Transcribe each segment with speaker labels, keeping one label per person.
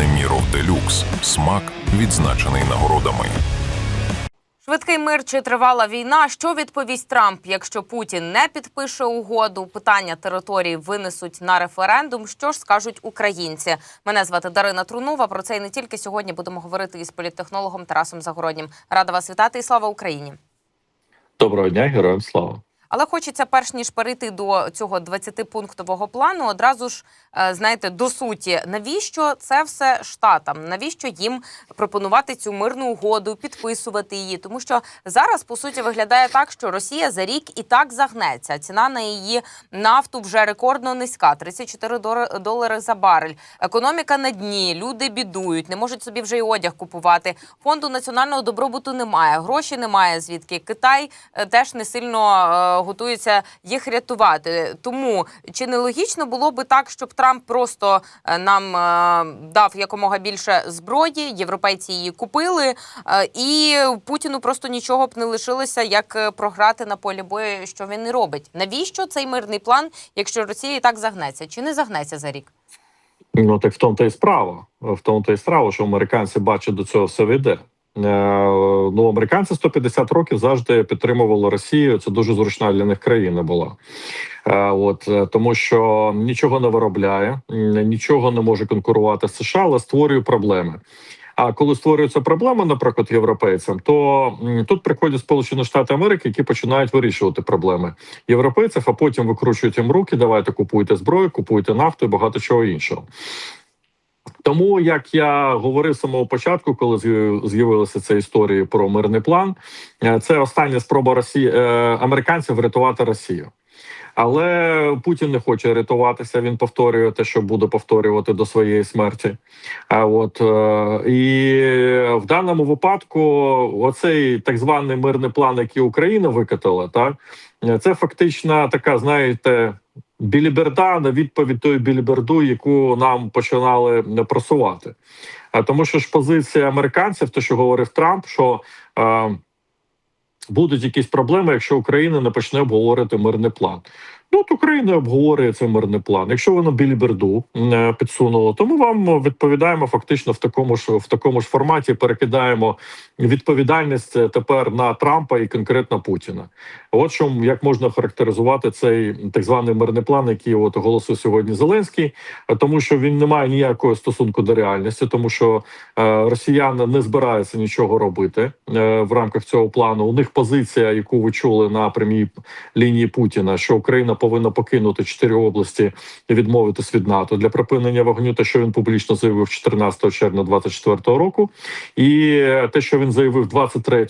Speaker 1: Неміров Делюкс. Смак відзначений нагородами.
Speaker 2: Швидкий мир чи тривала війна? Що відповість Трамп, якщо Путін не підпише угоду? Питання території винесуть на референдум. Що ж скажуть українці? Мене звати Дарина Трунова. Про це і не тільки сьогодні будемо говорити із політтехнологом Тарасом Загороднім. Рада вас вітати і слава Україні!
Speaker 3: Доброго дня, героям слава.
Speaker 2: Але хочеться, перш ніж перейти до цього 20-пунктового плану, одразу ж знаєте, до суті, навіщо це все штатам? Навіщо їм пропонувати цю мирну угоду, підписувати її? Тому що зараз по суті виглядає так, що Росія за рік і так загнеться. Ціна на її нафту вже рекордно низька 34 дор- долари за барель. Економіка на дні, люди бідують, не можуть собі вже й одяг купувати. Фонду національного добробуту немає, гроші немає. Звідки Китай е, теж не сильно е, готується їх рятувати. Тому чи не логічно було би так, щоб Трамп просто е, нам е, дав якомога більше зброї, європейці її купили, е, і Путіну просто нічого б не лишилося, як програти на полі бою, що він і робить. Навіщо цей мирний план, якщо Росія і так загнеться? Чи не загнеться за рік?
Speaker 3: Ну так в тому та й справа. В тому та й справа, що американці бачать до цього все веде. Е, Ну, американці 150 років завжди підтримували Росію. Це дуже зручна для них країна була. Е, От е, тому, що нічого не виробляє, нічого не може конкурувати з США, але створює проблеми. А коли створюються проблеми, наприклад, європейцям, то тут приходять Сполучені Штати Америки, які починають вирішувати проблеми європейців, а потім викручують їм руки. Давайте купуйте зброю, купуйте нафту і багато чого іншого. Тому як я говорив з самого початку, коли з'яв- з'явилися ці історії про мирний план, е, це остання спроба Росії е, американців врятувати Росію. Але Путін не хоче рятуватися. Він повторює те, що буде повторювати до своєї смерті. А от е, і в даному випадку, оцей так званий мирний план, який Україна викатала, так це фактично така, знаєте, біліберда на відповідь тої біліберду, яку нам починали просувати. А тому, що ж позиція американців, те, що говорив Трамп, що е, будуть якісь проблеми, якщо Україна не почне обговорити мирний план. Ну, от Україна обговорює цей мирний план. Якщо воно біліберду е, підсунуло, то ми вам відповідаємо фактично в такому ж в такому ж форматі. Перекидаємо відповідальність е, тепер на Трампа і конкретно Путіна. От що як можна характеризувати цей так званий мирний план, який от оголосив сьогодні Зеленський, е, тому що він не має ніякого стосунку до реальності, тому що росіяни не збираються нічого робити в рамках цього плану. У них позиція, яку ви чули на прямій лінії Путіна, що Україна повинна покинути чотири області і відмовитись від НАТО для припинення вогню. Те, що він публічно заявив 14 червня 2024 року, і те, що він заявив 23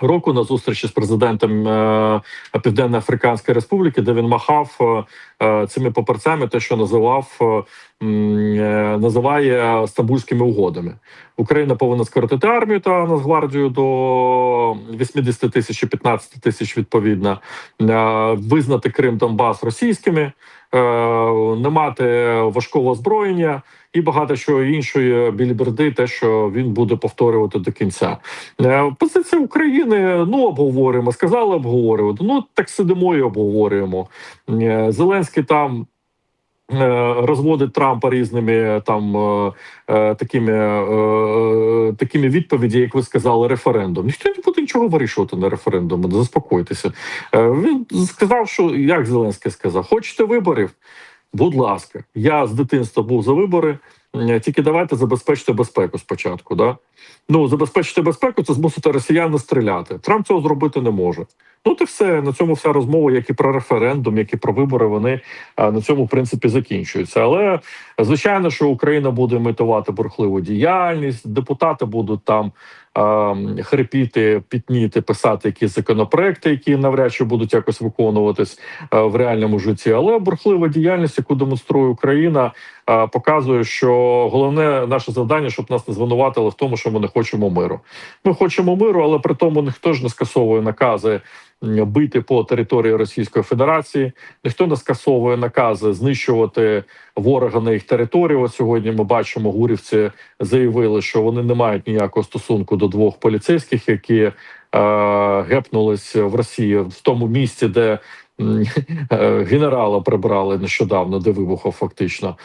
Speaker 3: року на зустрічі з президентом е, Південно-Африканської Республіки, де він махав е, е, цими паперцями, те, що називав називає стамбульськими угодами. Україна повинна скоротити армію та Нацгвардію до 80 тисяч і 15 тисяч відповідно, визнати Крим Донбас російськими, не мати важкого озброєння і багато чого іншої біліберди, те, що він буде повторювати до кінця. Е, Позиція України ну обговорюємо. Сказали обговорювати. Ну так сидимо і обговорюємо. Е, Зеленський там. е, Розводить Трампа різними там е, е, такими, е, е, такими відповіді, як ви сказали, референдум. Ніхто не буде нічого вирішувати на референдумі. Заспокойтеся. Е, Він сказав, що як Зеленський сказав: хочете виборів? Будь ласка, я з дитинства був за вибори. Е, Тільки давайте забезпечте безпеку спочатку. Да? Ну забезпечити безпеку це змусити росіян стріляти. Трамп цього зробити не може. Ну то все на цьому вся розмова, як і про референдум, як і про вибори, вони на цьому в принципі закінчуються. Але звичайно, що Україна буде імітувати бурхливу діяльність, депутати будуть там а, хрипіти, пітніти, писати якісь законопроекти, які навряд чи будуть якось виконуватись а, в реальному житті. Але бурхлива діяльність, яку демонструє Україна, а, показує, що головне наше завдання, щоб нас не звинуватили в тому, що ми не хочемо миру. Ми хочемо миру, але при тому ніхто ж не скасовує накази бити по території Російської Федерації. Ніхто не скасовує накази знищувати ворога на їх території. От сьогодні ми бачимо, гурівці заявили, що вони не мають ніякого стосунку до двох поліцейських, які е, гепнулись в Росії в тому місці, де генерала прибрали нещодавно, де вибухав фактично.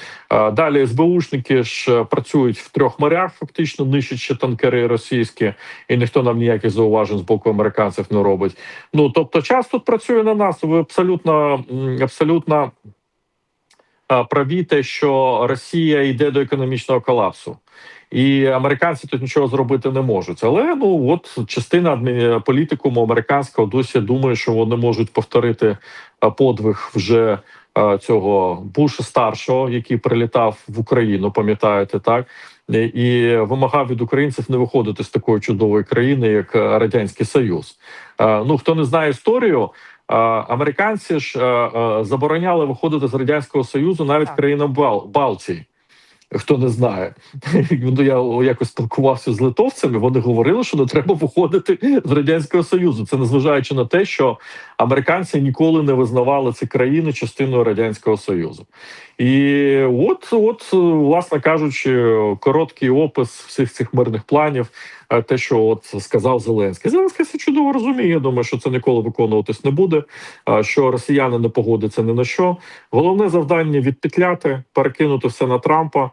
Speaker 3: Далі СБУшники ж працюють в трьох морях, фактично нищать танкери російські, і ніхто нам ніяких зауважень з боку американців не робить. Ну тобто, час тут працює на нас. Ви абсолютно абсолютно праві те, що Росія йде до економічного колапсу. І американці тут нічого зробити не можуть. Але ну от частина політикуму американського досі думає, що вони можуть повторити е, подвиг вже е, цього Буша старшого, який прилітав в Україну, пам'ятаєте, так і- і вимагав від українців не виходити з такої чудової країни, як е, радянський Союз. Е, Ну хто не знає історію. е, Американці ж е, е, забороняли виходити з радянського союзу навіть країнам Бал Балтії. Хто не знає, ну я якось спілкувався з литовцями. Вони говорили, що не треба виходити з радянського союзу. Це незважаючи на те, що американці ніколи не визнавали ці країни частиною радянського союзу. І от, от, власне кажучи, короткий опис всіх цих мирних планів, е, те, що от сказав Зеленський. Зеленський це чудово розуміє. Я думаю, що це ніколи виконуватись не буде. е, Що росіяни не погодяться ні на що. Головне завдання відпетляти, перекинути все на Трампа,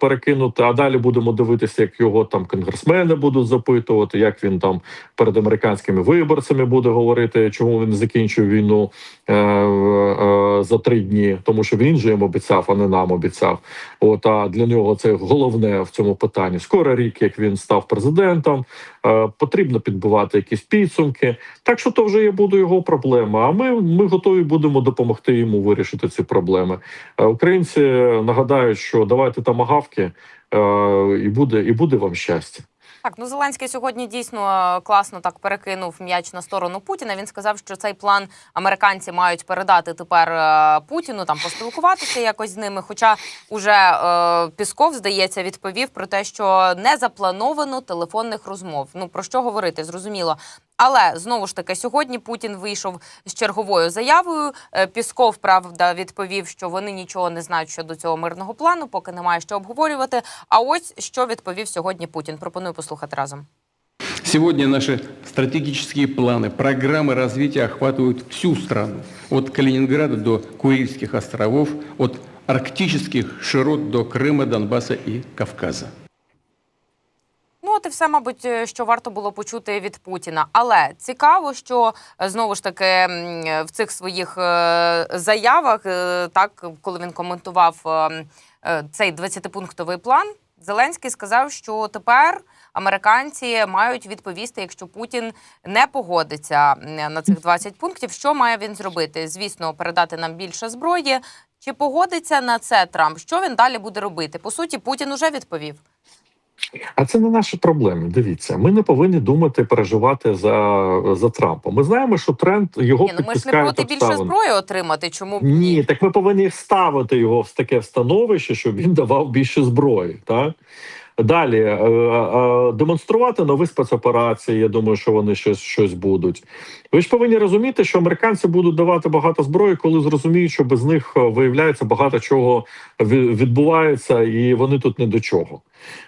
Speaker 3: перекинути. А далі будемо дивитися, як його там конгресмени будуть запитувати, як він там перед американськими виборцями буде говорити, чому він закінчив війну е, е, за три дні, тому що він же їм обіцяв, а не нам обіцяв. От а для нього це головне в цьому питанні. Скоро рік, як він став президентом, е, потрібно підбивати якісь підсумки. Так що то вже є буде його проблема. А ми, ми готові будемо допомогти йому вирішити ці проблеми. Е, Українці нагадають, що давайте тамагавки, е, і буде, і буде вам щастя.
Speaker 2: Так, ну Зеленський сьогодні дійсно е, класно так перекинув м'яч на сторону Путіна. Він сказав, що цей план американці мають передати тепер е, Путіну, там поспілкуватися якось з ними. Хоча уже е, Пісков, здається, відповів про те, що не заплановано телефонних розмов. Ну про що говорити, зрозуміло. Але знову ж таки, сьогодні Путін вийшов з черговою заявою. Е, Пісков правда відповів, що вони нічого не знають щодо цього мирного плану, поки немає що обговорювати. А ось що відповів сьогодні Путін. Пропоную послухати разом.
Speaker 4: Сегодня наши стратегические планы, программы развития охватывают всю страну. От Калининграда до Курильских островов, от арктических широт до Крыма, Донбасса и Кавказа.
Speaker 2: От все, мабуть, е, що варто було почути від Путіна. Але цікаво, що е, знову ж таки в цих своїх е, заявах, так коли він коментував цей 20-пунктовий план, Зеленський сказав, що тепер американці мають відповісти, якщо Путін не погодиться на цих 20 пунктів. Що має він зробити? Звісно, передати нам більше зброї. Чи погодиться на це Трамп? Що він далі буде робити? По суті, Путін уже відповів.
Speaker 3: А це не наші проблеми. Дивіться, ми не повинні думати, переживати за, за Трампа. Ми знаємо, що тренд його
Speaker 2: Ні, ну ми ж не проти більше
Speaker 3: обставини.
Speaker 2: зброї отримати. Чому б
Speaker 3: Ні, так ми повинні ставити його в таке становище, щоб він давав більше зброї. Так далі е, е, демонструвати нові спецоперації. Я думаю, що вони щось щось будуть. Ви ж повинні розуміти, що американці будуть давати багато зброї, коли зрозуміють, що без них е, виявляється багато чого відбувається, і вони тут не до чого.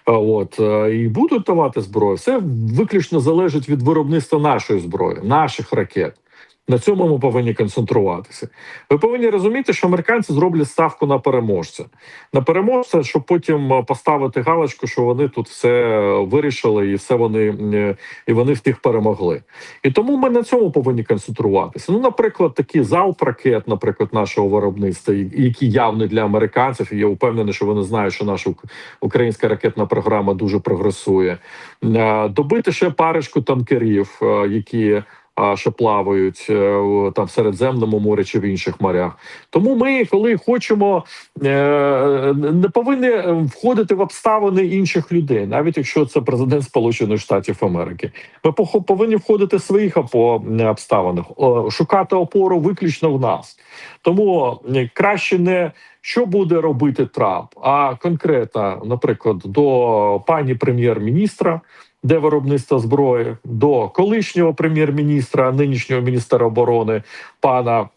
Speaker 3: От і будуть давати зброю. Все виключно залежить від виробництва нашої зброї, наших ракет. На цьому ми повинні концентруватися. Ви повинні розуміти, що американці зроблять ставку на переможця. На переможця, щоб потім е, поставити галочку, що вони тут все вирішили, і все вони е, і вони всіх перемогли. І тому ми на цьому повинні концентруватися. Ну, наприклад, такий залп ракет, наприклад, нашого виробництва, які явні для американців. І я впевнений, що вони знають, що наша українська ракетна програма дуже прогресує. Е, Добити ще парочку танкерів, е, які що плавають е, там в Середземному морі чи в інших морях. Тому ми, коли хочемо, е, не повинні е, входити в обставини інших людей, навіть якщо це президент Сполучених Штатів Америки. Ми повинні входити в своїх обставинах, шукати опору виключно в нас. Тому краще не що буде робити Трамп, а конкретно, наприклад, до пані прем'єр-міністра де виробництво зброї, до колишнього прем'єр-міністра, нинішнього міністра оборони пана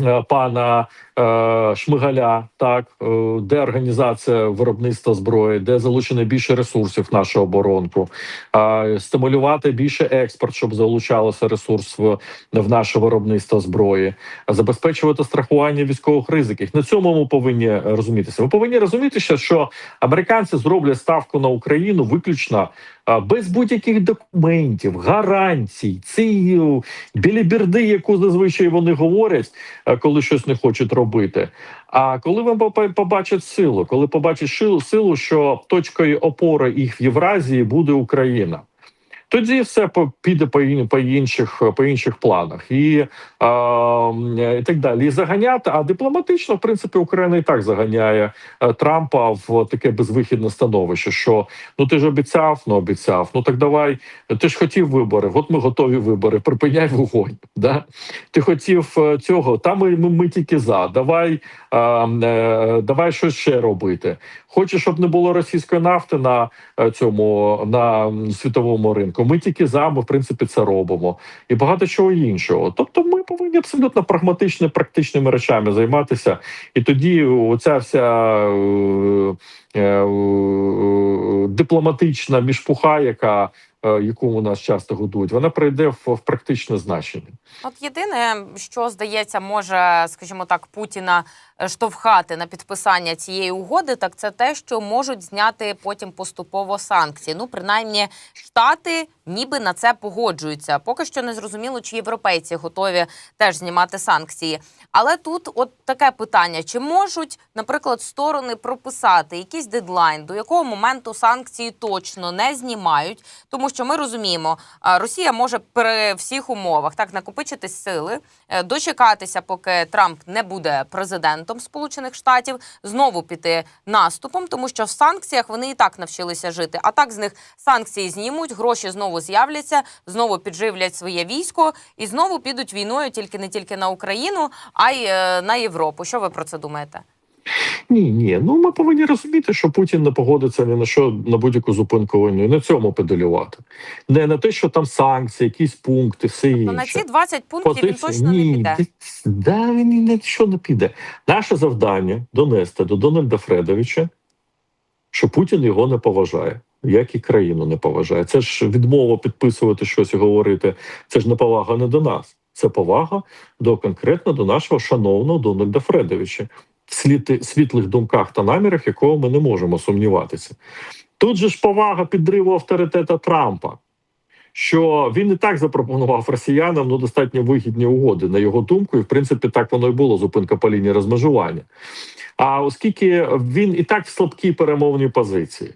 Speaker 3: е, пана е, Шмигаля, так е, де організація виробництва зброї, де залучено більше ресурсів в нашу оборонку, е, стимулювати більше експорт, щоб залучалося ресурс в, в наше виробництво зброї, забезпечувати страхування військових ризиків. На цьому ми повинні розумітися. Ми повинні розуміти, що американці зроблять ставку на Україну виключно без будь-яких документів, гарантій, ці біліберди, яку зазвичай вони говорять, коли щось не хочуть робити. А коли вони побачать силу, коли побачать силу, що точкою опори їх в Євразії буде Україна. Тоді все піде по, по інших по інших планах і, м, і так далі. І заганяти. А дипломатично, в принципі, Україна і так заганяє е, Трампа в таке безвихідне становище. Що ну ти ж обіцяв, ну обіцяв. Ну так давай. Ти ж хотів вибори. От ми готові вибори. Припиняй вогонь. Да? Ти хотів е, цього. Та ми, ми, ми тільки за. Давай, е, е, давай щось ще робити. Хочеш, щоб не було російської нафти на е, цьому на світовому ринку. Ми тільки за, ми в принципі це робимо, і багато чого іншого. Тобто, ми повинні абсолютно прагматично практичними речами займатися, і тоді оця вся е, дипломатична мішпуха, яка е, яку у нас часто годують, вона прийде в, в практичне значення.
Speaker 2: От єдине, що здається, може, скажімо так, Путіна е, штовхати на підписання цієї угоди, так це те, що можуть зняти потім поступово санкції. Ну, принаймні, штати ніби на це погоджуються. Поки що не зрозуміло, чи європейці готові теж знімати санкції. Але тут от таке питання: чи можуть, наприклад, сторони прописати якийсь дедлайн, до якого моменту санкції точно не знімають, тому що ми розуміємо, Росія може при всіх умовах так накопичити сили, е, дочекатися, поки Трамп не буде президентом Сполучених Штатів, знову піти наступом, тому що в санкціях вони і так навчилися жити. А так з них санкції знімуть, гроші знову з'являться, знову підживлять своє військо і знову підуть війною тільки не тільки на Україну, а й е, на Європу. Що ви про це думаєте?
Speaker 3: Ні, ні. Ну ми повинні розуміти, що Путін не погодиться ні на що на будь-яку зупинку війни. На цьому педалювати. Не на те, що там санкції, якісь пункти, все інше.
Speaker 2: Ну на ці 20 пунктів він точно
Speaker 3: ні,
Speaker 2: не піде.
Speaker 3: Да, він ні на що не піде. Наше завдання донести до Дональда Фредовича, що Путін його не поважає, як і країну не поважає. Це ж відмова підписувати щось і говорити. Це ж не повага не до нас. Це повага до конкретно до нашого шановного Дональда Фредовича, в світлих думках та намірах, якого ми не можемо сумніватися. Тут же ж повага підриву авторитета Трампа що він і так запропонував росіянам ну достатньо вигідні угоди на його думку, і в принципі так воно й було зупинка по лінії розмежування. А оскільки він і так в слабкій перемовній позиції,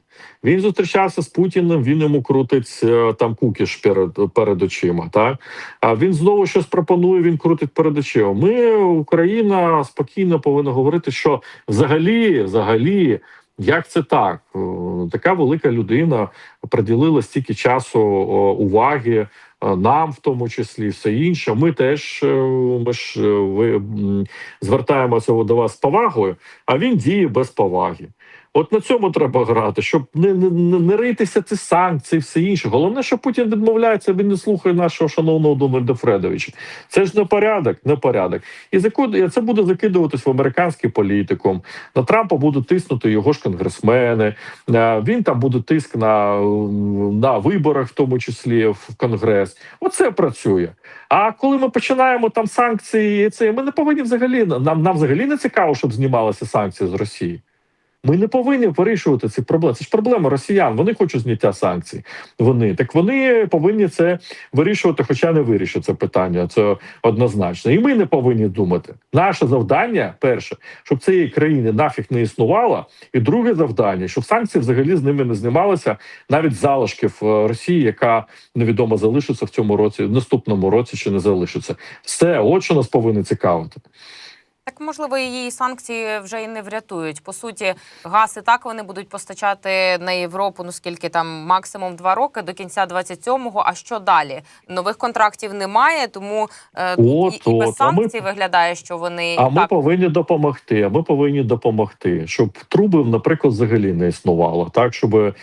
Speaker 3: він зустрічався з Путіним, він йому крутить е, там кукіш перед, перед очима. Так а він знову щось пропонує, він крутить перед очима. Ми, Україна, спокійно повинна говорити, що взагалі, взагалі. Як це так? Така велика людина приділила стільки часу уваги е, нам, в тому числі, все інше. Ми теж е, ми ж е, ви, звертаємося до вас з повагою, а він діє без поваги. От на цьому треба грати, щоб не, не, не, ритися ці санкції, все інше. Головне, що Путін відмовляється, він не слухає нашого шановного Дональда Фредовича. Це ж не порядок, не порядок. І це буде закидуватись в американський політикум. На Трампа будуть тиснути його ж конгресмени. Е, Він там буде тиск на, на виборах, в тому числі в Конгрес. Оце працює. А коли ми починаємо там санкції, це ми не повинні взагалі нам, нам взагалі не цікаво, щоб знімалися санкції з Росії. Ми не повинні вирішувати ці проблеми. Це ж проблема росіян. Вони хочуть зняття санкцій. Вони так вони повинні це вирішувати, хоча не вирішать це питання. Це однозначно. І ми не повинні думати. Наше завдання перше, щоб цієї країни нафіг не існувало. І друге завдання, щоб санкції взагалі з ними не знімалися, навіть залишків е, Росії, яка невідомо залишиться в цьому році, в наступному році чи не залишиться. Все, от що нас повинно цікавити.
Speaker 2: Так можливо, її санкції вже і не врятують. По суті, газ і так вони будуть постачати на Європу. Ну скільки там максимум два роки до кінця 27-го. А що далі? Нових контрактів немає, тому е,
Speaker 3: От,
Speaker 2: і, і без
Speaker 3: от, а ми-
Speaker 2: виглядає, що вони
Speaker 3: А
Speaker 2: і
Speaker 3: ми повинні допомогти. А ми повинні допомогти, щоб трубів, наприклад, взагалі не існувало. Так, щоб е,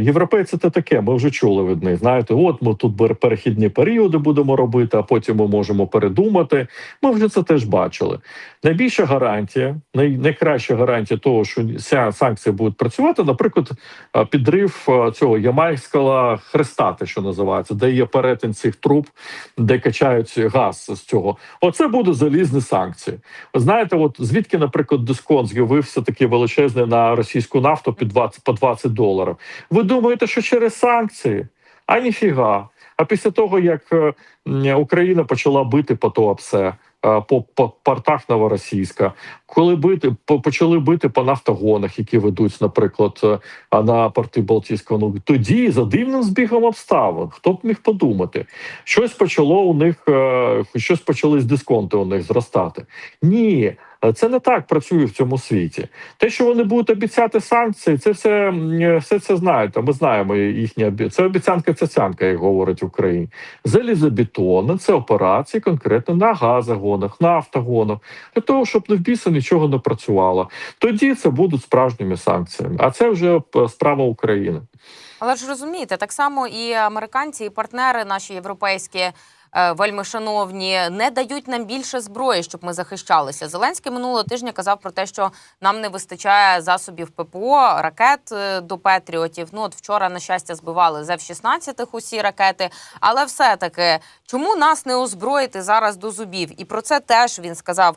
Speaker 3: європейці це таке. Ми вже чули від них. Знаєте, от ми тут перехідні періоди будемо робити, а потім ми можемо передумати. Ми вже це теж бачили. Найбільша гарантія, най, найкраща гарантія того, що ця санкція будуть працювати, наприклад, підрив цього ямайського хреста, те, що називається, де є перетин цих труб, де качають газ з цього. Оце буде залізні санкції. Знаєте, от звідки, наприклад, дисконт з'явився такий величезний на російську нафту під 20, по 20 доларів. Ви думаєте, що через санкції? А ніфіга. А після того, як е, Україна почала бити по ТОАПСЕ, е, по, по портах Новоросійська, коли бити почали бити по нафтогонах, які ведуть, наприклад, е, на порти Балтійського, ну тоді за дивним збігом обставин, хто б міг подумати, щось почало у них, щось почали з дисконти у них зростати. Ні, е, це не так працює в цьому світі. Те, що вони будуть обіцяти санкції, це все, е, все це знаєте. Ми знаємо їхні обі... Це обіцянка цяцянка, як говорять в Україні. Залізобетон, це операції конкретно на газогонах, на автогонах, для того, щоб не в біса нічого не працювало. Тоді це будуть справжніми санкціями. А це вже е, справа України.
Speaker 2: Але ж розумієте, так само і американці, і партнери наші європейські. Е, Вельми шановні, не дають нам більше зброї, щоб ми захищалися. Зеленський минулого тижня казав про те, що нам не вистачає засобів ППО, ракет е, до Петріотів. Ну от вчора, на щастя, збивали з F-16 усі ракети. Але все-таки чому нас не озброїти зараз до зубів? І про це теж він сказав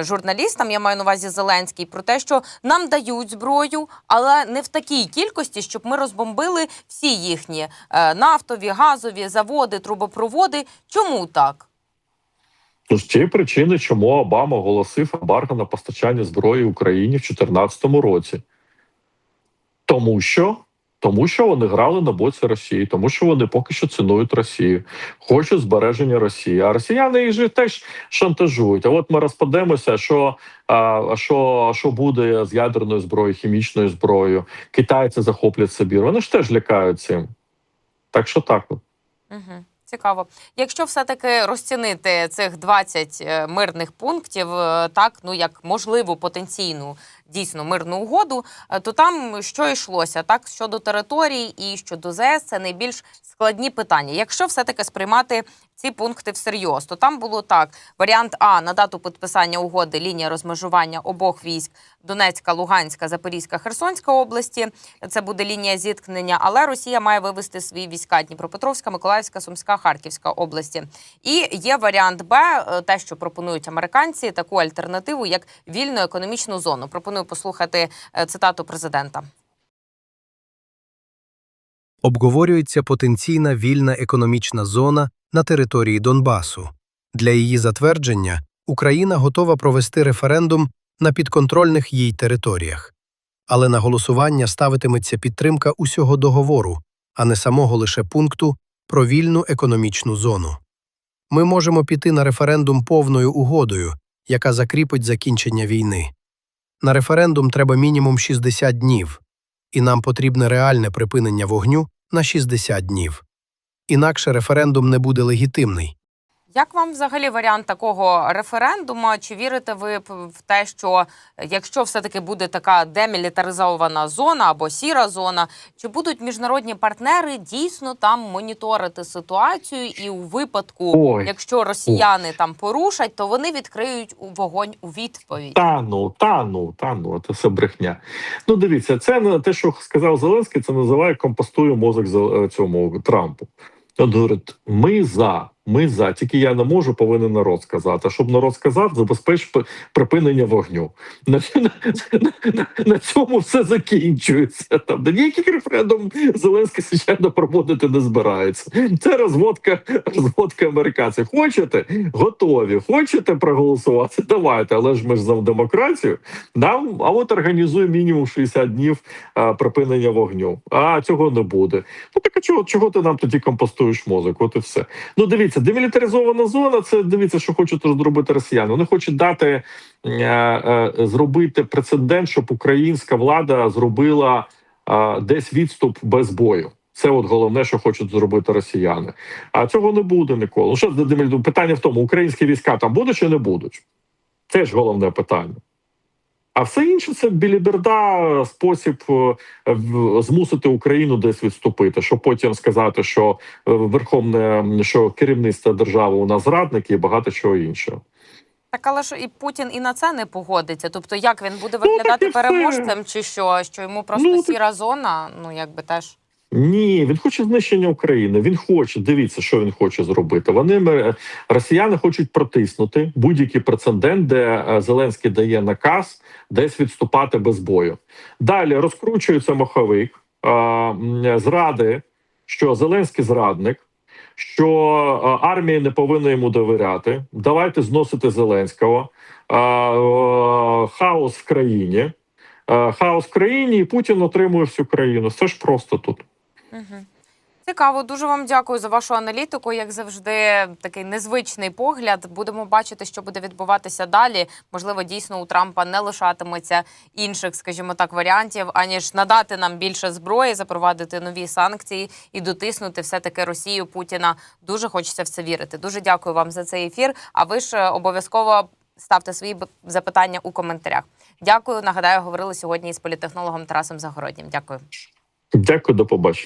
Speaker 2: журналістам. Я маю на увазі Зеленський про те, що нам дають зброю, але не в такій кількості, щоб ми розбомбили всі їхні е, нафтові, газові заводи, трубопроводи. Чому так?
Speaker 3: З цієї причини, чому Обама оголосив ембарго на постачання зброї Україні в 2014 році. Тому що, тому що вони грали на боці Росії, тому що вони поки що цінують Росію, хочуть збереження Росії. А росіяни їх же теж шантажують. А от ми розпадемося, що, а, що, що буде з ядерною зброєю, хімічною зброєю. Китайці захоплять Сибір. Вони ж теж лякають цим. Так що так.
Speaker 2: Угу. Цікаво. Якщо все-таки розцінити цих 20 е, мирних пунктів, е, так ну як можливу потенційну дійсно мирну угоду, е, то там що йшлося? Так щодо територій і щодо ЗС, це найбільш складні питання. Якщо все-таки сприймати ці пункти всерйоз, то там було так: варіант А на дату підписання угоди лінія розмежування обох військ Донецька, Луганська, Запорізька, Херсонська області. Це буде лінія зіткнення, але Росія має вивести свої війська Дніпропетровська, Миколаївська, Сумська, Харківська області. І є варіант Б, те, що пропонують американці, таку альтернативу, як вільну економічну зону. Пропоную послухати е, цитату президента.
Speaker 5: Обговорюється потенційна вільна економічна зона на території Донбасу. Для її затвердження Україна готова провести референдум на підконтрольних їй територіях. Але на голосування ставитиметься підтримка усього договору, а не самого лише пункту про вільну економічну зону. Ми можемо піти на референдум повною угодою, яка закріпить закінчення війни. На референдум треба мінімум 60 днів, і нам потрібне реальне припинення вогню на 60 днів. Інакше референдум не буде легітимний.
Speaker 2: Як вам взагалі варіант такого референдуму? Чи вірите ви в те, що е, якщо все-таки буде така демілітаризована зона або сіра зона, чи будуть міжнародні партнери дійсно там моніторити ситуацію, і у випадку,
Speaker 3: Ой.
Speaker 2: якщо росіяни там порушать, то вони відкриють у- вогонь у відповідь?
Speaker 3: Та ну, та ну, та ну, це все брехня. Ну, дивіться, це не те, що сказав Зеленський, це називає компостую мозок Зел- е, цьому Трампу. От говорить, ми за, ми за. Тільки я не можу, повинен народ сказати. А щоб народ сказав, забезпеч припинення вогню. На, на, на, на цьому все закінчується. Там ніяких референдум Зеленський звичайно проводити не збирається. Це розводка, розводка американців. Хочете? Готові. Хочете проголосувати? Давайте, але ж ми ж за демократію. Нам, а от організує мінімум 60 днів а, припинення вогню. А цього не буде. Ну так а чого, чого ти нам тоді компостуєш мозок? От і все. Ну дивіться. Дивіться, демілітаризована зона. Це дивіться, що хочуть зробити росіяни. Вони хочуть дати е, е, зробити прецедент, щоб українська влада зробила е, десь відступ без бою. Це от головне, що хочуть зробити росіяни. А цього не буде ніколи. Ну, що питання в тому: українські війська там будуть чи не будуть? Це ж головне питання. А все інше це біліберда, спосіб е, змусити Україну десь відступити, щоб потім сказати, що е, верховне що керівництво держави у нас зрадники і багато чого іншого.
Speaker 2: Так, але ж і Путін і на це не погодиться. Тобто, як він буде
Speaker 3: Ну, переможцем,
Speaker 2: виглядати
Speaker 3: все.
Speaker 2: переможцем, чи що? Що йому просто
Speaker 3: Ну, так-
Speaker 2: сіра зона? Ну якби теж.
Speaker 3: Ні, він хоче знищення України. Він хоче. Дивіться, що він хоче зробити. Вони е, росіяни хочуть протиснути будь-який прецедент, де е, Зеленський дає наказ десь відступати без бою. Далі розкручується маховик е, зради, що Зеленський зрадник. Що армія не повинна йому довіряти. Давайте зносити Зеленського. Хаос в країні. Хаос в країні, і Путін отримує всю країну. Все ж просто тут.
Speaker 2: Цікаво, дуже вам дякую за вашу аналітику. Як завжди, такий незвичний погляд. Будемо бачити, що буде відбуватися далі. Можливо, дійсно у Трампа не лишатиметься інших, скажімо так, варіантів, аніж надати нам більше зброї, запровадити нові санкції і дотиснути все таки Росію Путіна. Дуже хочеться в це вірити. Дуже дякую вам за цей ефір. А ви ж е, обов'язково ставте свої запитання у коментарях. Дякую. Нагадаю, говорили сьогодні із політехнологом Тарасом Загороднім. Дякую.
Speaker 3: Дякую, до побачення.